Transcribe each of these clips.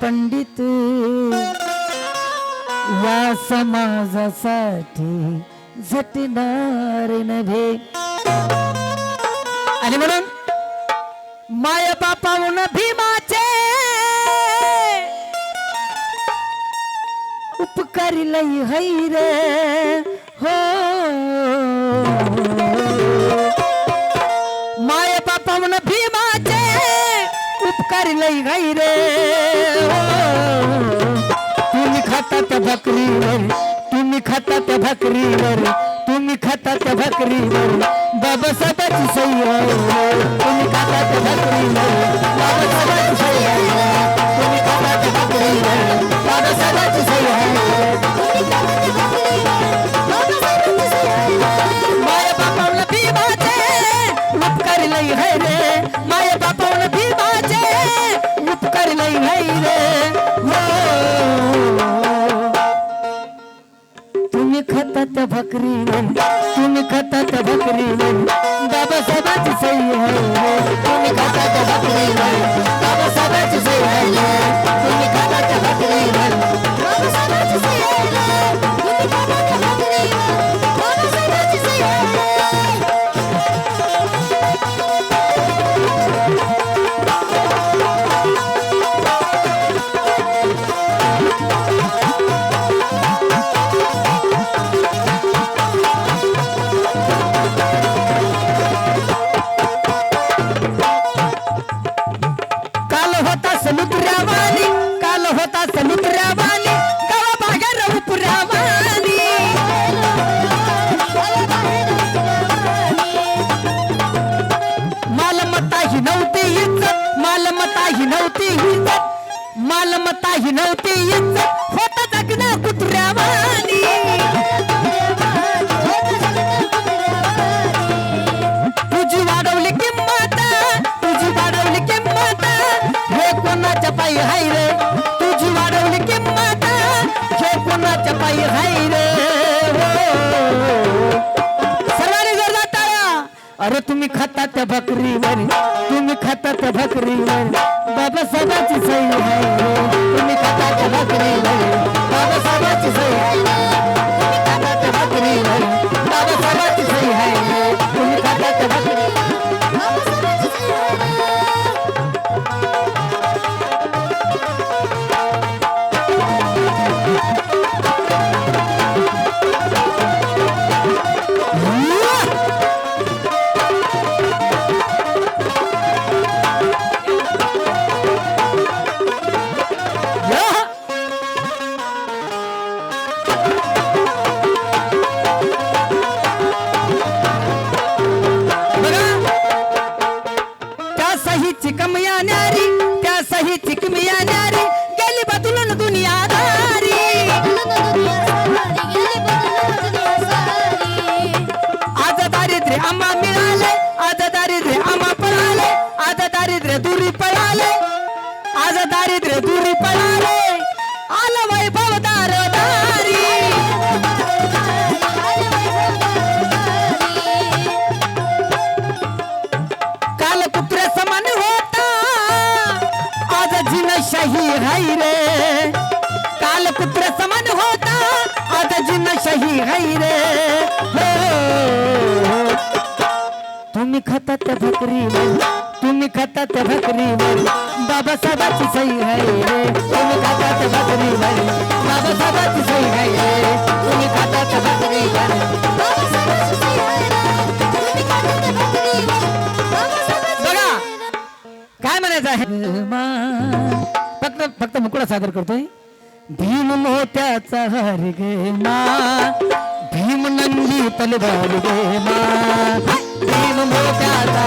पंडित या समाजासाठी झटणार नव्हे आणि म्हणून माय बापाहून भीमाचे उपकारी लई हैरे हो माय बापाहून भीमाचे उपकारी लई हैरे भाकरीवर. तुम्ही खाता त्या भाकरीवर. तुम्ही खाता त्या भाकरीवर. बाबासाहेबाची सई तुम्ही खाता त्या भाकरीवर. बाबासाहेबाची भकरी म्हण तुम्ही खतात भकरी म्हण रिवर तुम्ही खतात भक रिवर बाबा सदाची सही आहे तुम्ही खतात भक रिवर सही चिकमया न्यारी त्या सही चिकमिया न्यारी. हाय रे हो. तुम्ही खतात भकरीवर तुम्ही खतात भकरीवर बाबासाहेबाची सही हाय रे तुम्ही खतात भकरीवर बाबासाहेबाची सही हाय रे तुम्ही खतात भकरीवर बघा काय म्हणायचं आहे? फक्त फक्त मुकुडा सादर करतोय. भीम मोत्याचा हर गे मा भीम नंदी तलवार गे मा. भीम मोत्याचा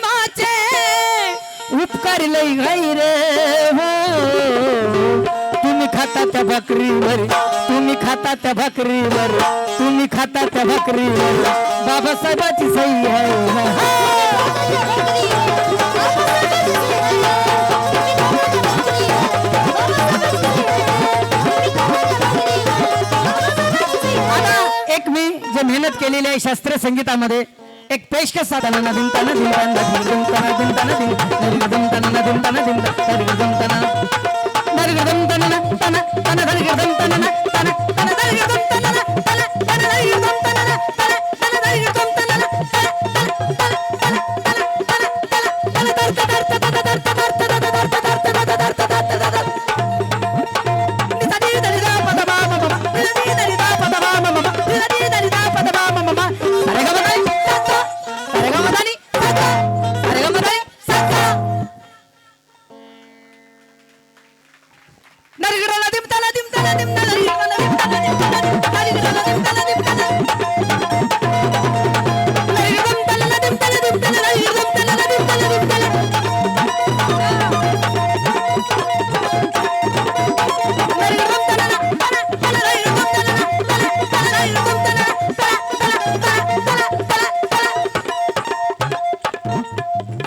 लई घाई रे हो. तुम्ही खाता त्या भाकरीवर तुम्ही खाता त्या भाकरीवर तुम्ही खाता त्या भाकरीवर. बाबासाहेबाची सही आहे. आता एक मी जे मेहनत केलेली आहे शास्त्रीय संगीतामध्ये एक पेश के साथ नन दिन तन दिन तन दिन तन दिन तन दिन दिन दिन तन दिन तन दिन तन दिन तन दिन तन दिन तन तन तन दिन तन तन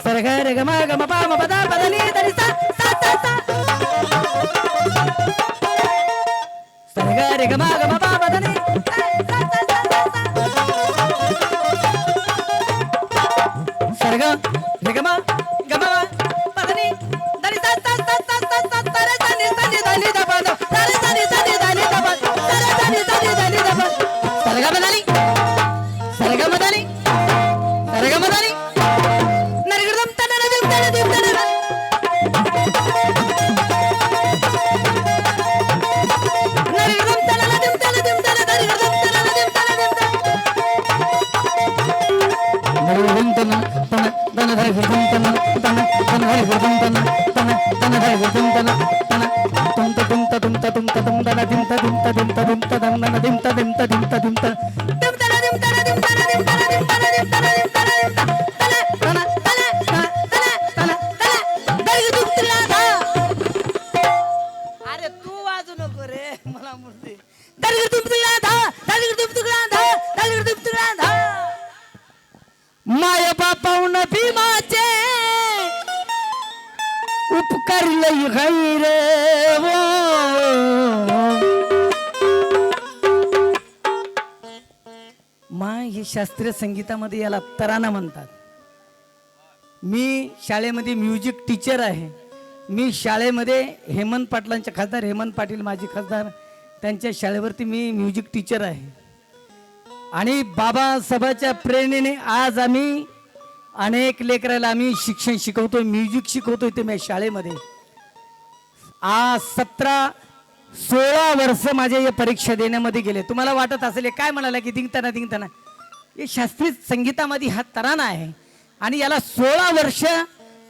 సరగ రగమ గమ పామ పద పదని దరిస กลับบ้านกลับา अरे तू वाजू नको रे मला मुर्दी दरगड दुमदुगडा धा दरगड दुमदुगडा धा दरगड दुमदुगडा धा माय बापाऊन भीमाचे उपकार लई गैर वो. मा हे शास्त्रीय संगीतामध्ये याला तराना म्हणतात. मी शाळेमध्ये म्युझिक टीचर आहे. मी शाळेमध्ये हेमंत पाटलांचे खासदार हेमंत पाटील माझे खासदार त्यांच्या शाळेवरती मी म्युझिक टीचर आहे. आणि बाबासाहेबाच्या प्रेरणेने आज आम्ही अनेक लेकराला आम्ही शिक्षण शिकवतो म्युझिक शिकवतो ते मी शाळेमध्ये. आज सतरा सोळा वर्ष माझे या परीक्षा देण्यामध्ये गेले. तुम्हाला वाटत असेल हे काय म्हणाला की दिंगताना दिंगताना? हे शास्त्रीय संगीतामध्ये हा तराना आहे. आणि याला सोळा वर्ष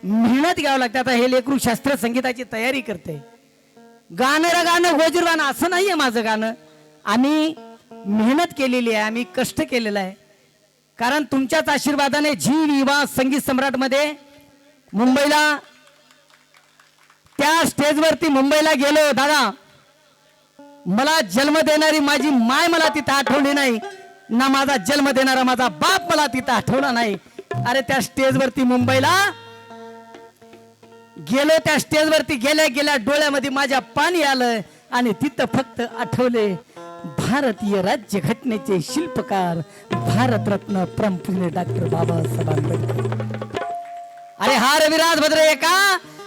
मेहनत घ्यावं लागते. आता हे लेकरू शास्त्रीय संगीताची तयारी करते. गाणं र गाणं गोजीरवाणं असं नाही आहे माझं गाणं. आम्ही मेहनत केलेली आहे आम्ही कष्ट केलेलं आहे. कारण तुमच्याच आशीर्वादाने झी विवाह संगीत सम्राटमध्ये मुंबईला त्या स्टेजवरती मुंबईला गेलो. दादा मला जन्म देणारी माझी माय मला तिथं आठवली नाही. ना माझा जन्म देणारा माझा बाप मला तिथं आठवला नाही. अरे त्या स्टेजवरती मुंबईला गेलो त्या स्टेजवरती गेल्या गेल्या डोळ्यामध्ये माझ्या पाणी आलं आणि तिथं फक्त आठवले भारतीय राज्य घटनेचे शिल्पकार भारतरत्न प्रमुख डॉक्टर बाबासाहेब आंबेडकर. अरे हा रविराज भद्र एका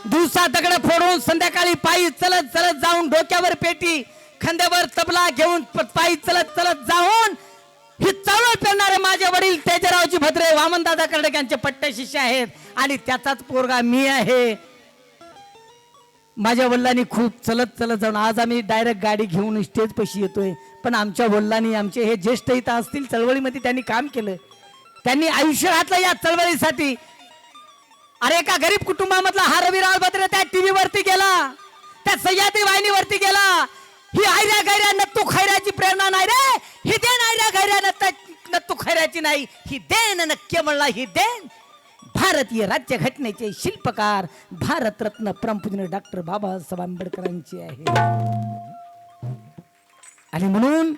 दिवसा दगड फोडून संध्याकाळी पायी चलत चलत जाऊन डोक्यावर पेटी खांद्यावर तबला घेऊन पायी चलत चलत जाऊन ही चळवळ पेरणारे माझे वडील तेजरावजी भद्रे वामनदादा कर्डक यांचे पट्ट शिष्य आहेत आणि त्याचाच पोरगा मी आहे. माझ्या वडिलांनी खूप चलत चलत जाऊन आज आम्ही डायरेक्ट गाडी घेऊन स्टेज पशी येतोय. पण आमच्या वडिलांनी आमचे हे ज्येष्ठ इथं असतील चळवळीमध्ये त्यांनी काम केलं. त्यांनी आयुष्य घातलं या चळवळीसाठी. अरे एका गरीब कुटुंबामधला हा रविराव भद्रे त्या टीव्ही वरती गेला. त्या सह्याद्री वाहिनीवरती गेला. ही आयऱ्या गैऱ्या नत्तू खैऱ्याची प्रेरणा नाही रे. ही देण आयऱ्या गैऱ्या नत्त नत्तू खैऱ्याची नाही. ही देण नक्की म्हणला ही देण. भारतीय राज्य घटनेचे शिल्पकार भारतरत्न परमपूजनीय डॉक्टर बाबासाहेब आंबेडकरांची आहे. आणि म्हणून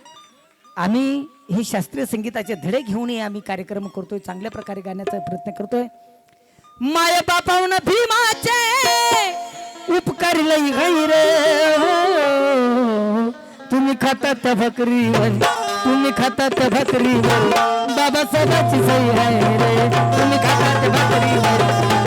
आम्ही हे शास्त्रीय संगीताचे धडे घेऊनही आम्ही कार्यक्रम करतोय चांगल्या प्रकारे गाण्याचा प्रयत्न करतोय. माय बापावन भीमाचे उपकार लई गैर हो. तुम्ही खाता त्या तुम्ही खाता त्या बाबासाहेबाची सही आहे रे. तुम्ही खातात भाकरी बाबासाहेब